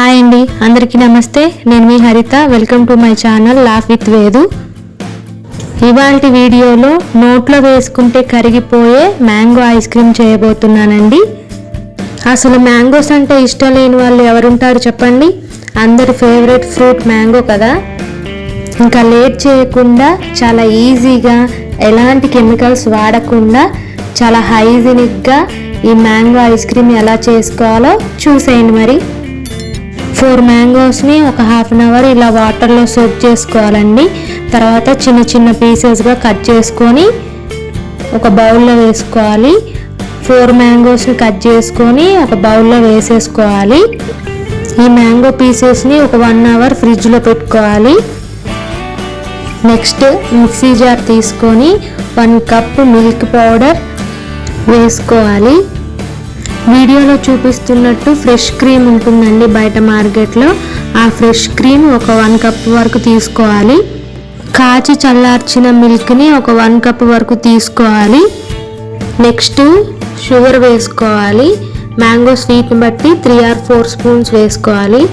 Hi అండి అందరికీ నమస్తే. నేను మీ Haritha. Welcome to my channel laugh with Vedu ఇవాళ వీడియోలో నోట్లో వేసుకుంటే కరిగిపోయే మ్యాంగో ఐస్ క్రీమ్ చేయబోతున్నానండి. అసలు మ్యాంగోస్ అంటే ఇష్టం లేని వాళ్ళు ఎవరుంటారు చెప్పండి? అందరి ఫేవరెట్ ఫ్రూట్ మ్యాంగో కదా. ఇంకా లేట్ చేయకుండా చాలా ఈజీగా ఎలాంటి కెమికల్స్ వాడకుండా చాలా హైజీనిక్గా ఈ మ్యాంగో ఐస్ క్రీమ్ ఎలా చేసుకోవాలో చూసేయండి మరి. ఫోర్ మ్యాంగోస్ని ఒక హాఫ్ అన్ అవర్ ఇలా వాటర్లో సోక్ చేసుకోవాలండి. తర్వాత చిన్న చిన్న పీసెస్గా కట్ చేసుకొని ఒక బౌల్లో వేసుకోవాలి. ఫోర్ మ్యాంగోస్ని కట్ చేసుకొని ఒక బౌల్లో వేసేసుకోవాలి. ఈ మ్యాంగో పీసెస్ని ఒక వన్ అవర్ ఫ్రిడ్జ్లో పెట్టుకోవాలి. నెక్స్ట్ మిక్సీ జార్ తీసుకొని వన్ కప్ మిల్క్ పౌడర్ వేసుకోవాలి. వీడియోలో చూపిస్తున్నట్టు ఫ్రెష్ క్రీమ్ ఉంటుందండి బయట మార్కెట్లో. ఆ ఫ్రెష్ క్రీమ్ ఒక వన్ కప్ వరకు తీసుకోవాలి. కాచి చల్లార్చిన మిల్క్ని ఒక వన్ కప్ వరకు తీసుకోవాలి. నెక్స్ట్ షుగర్ వేసుకోవాలి. మ్యాంగో స్వీట్ని బట్టి త్రీ ఆర్ ఫోర్ స్పూన్స్ వేసుకోవాలి.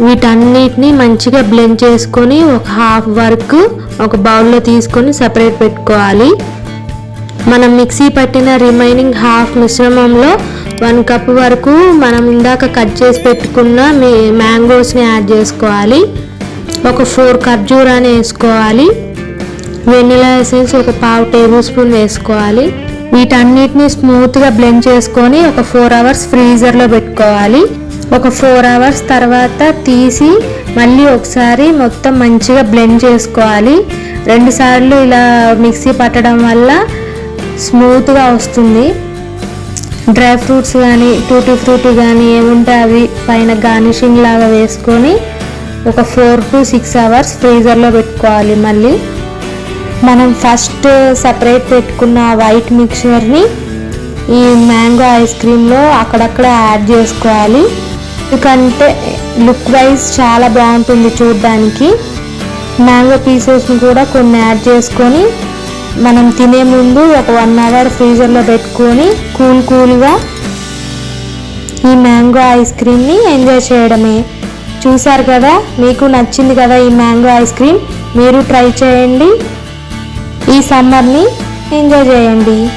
వీటన్నిటిని మంచిగా బ్లెండ్ చేసుకొని ఒక హాఫ్ వరకు ఒక బౌల్లో తీసుకొని సపరేట్ పెట్టుకోవాలి. మనం మిక్సీ పట్టిన రిమైనింగ్ హాఫ్ మిశ్రమంలో వన్ కప్ వరకు మనం ఇందాక కట్ చేసి పెట్టుకున్న మీ మ్యాంగోస్ని యాడ్ చేసుకోవాలి. ఒక ఫోర్ ఖర్జూరాని వేసుకోవాలి. వెనిలా ఎసెన్స్ ఒక పావు టేబుల్ స్పూన్ వేసుకోవాలి. వీటన్నిటిని స్మూత్గా బ్లెండ్ చేసుకొని ఒక ఫోర్ అవర్స్ ఫ్రీజర్లో పెట్టుకోవాలి. ఒక ఫోర్ అవర్స్ తర్వాత తీసి మళ్ళీ ఒకసారి మొత్తం మంచిగా బ్లెండ్ చేసుకోవాలి. రెండుసార్లు ఇలా మిక్సీ పట్టడం వల్ల స్మూత్గా వస్తుంది. డ్రై ఫ్రూట్స్ కానీ టూటీ ఫ్రూటీ కానీ ఏముంటే అవి పైన గార్నిషింగ్ లాగా వేసుకొని ఒక ఫోర్ టు సిక్స్ అవర్స్ ఫ్రీజర్లో పెట్టుకోవాలి మళ్ళీ. మనం ఫస్ట్ సపరేట్ పెట్టుకున్న వైట్ మిక్చర్ని ఈ మ్యాంగో ఐస్ క్రీమ్లో అక్కడక్కడ యాడ్ చేసుకోవాలి. ఎందుకంటే లుక్ వైజ్ చాలా బాగుంటుంది చూడడానికి. మ్యాంగో పీసెస్ని కూడా కొన్ని యాడ్ చేసుకొని మనం తినే ముందు ఒక వన్ అవర్ ఫ్రీజర్లో పెట్టుకొని కూల్ కూల్గా ఈ మ్యాంగో ఐస్ క్రీమ్ని ఎంజాయ్ చేయడమే. చూసారు కదా? మీకు నచ్చింది కదా ఈ మ్యాంగో ఐస్ క్రీమ్ మీరు ట్రై చేయండి. ఈ సమ్మర్ని ఎంజాయ్ చేయండి.